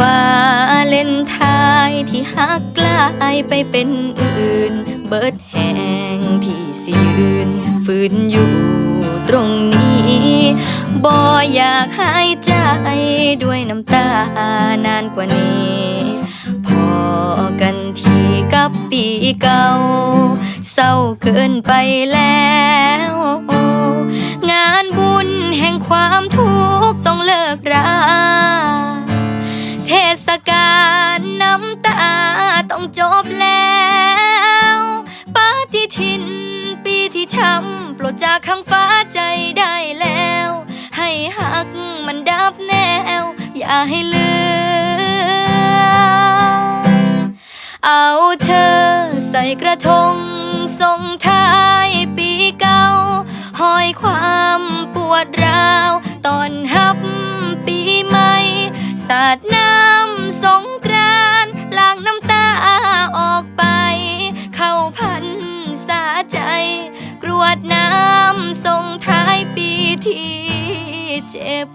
ว่าเล่นทายที่หักกลายไปเป็นอื่น เบิดแหงที่สิยืนฝืนอยู่ตรงนี้บ่อยากหายใจด้วยน้ำตานานกว่านี้ พอกันทีกับปีเก่า เศร้าเกินไปแล้ว งานบุญแห่งความทุกข์ต้องเลิกรา ทิน ปีที่ช้ำปรดจากข้างฟ้าใจได้แล้ว ให้หักมันดับแนว อย่าให้เหลือ เอาเธอใส่กระทงส่งท้ายปีเก่าหอยความปวดร้าว ตอนฮับปีใหม่สาดน้ำ ใจ กรวดน้ำส่งท้ายปีที่เจ็บ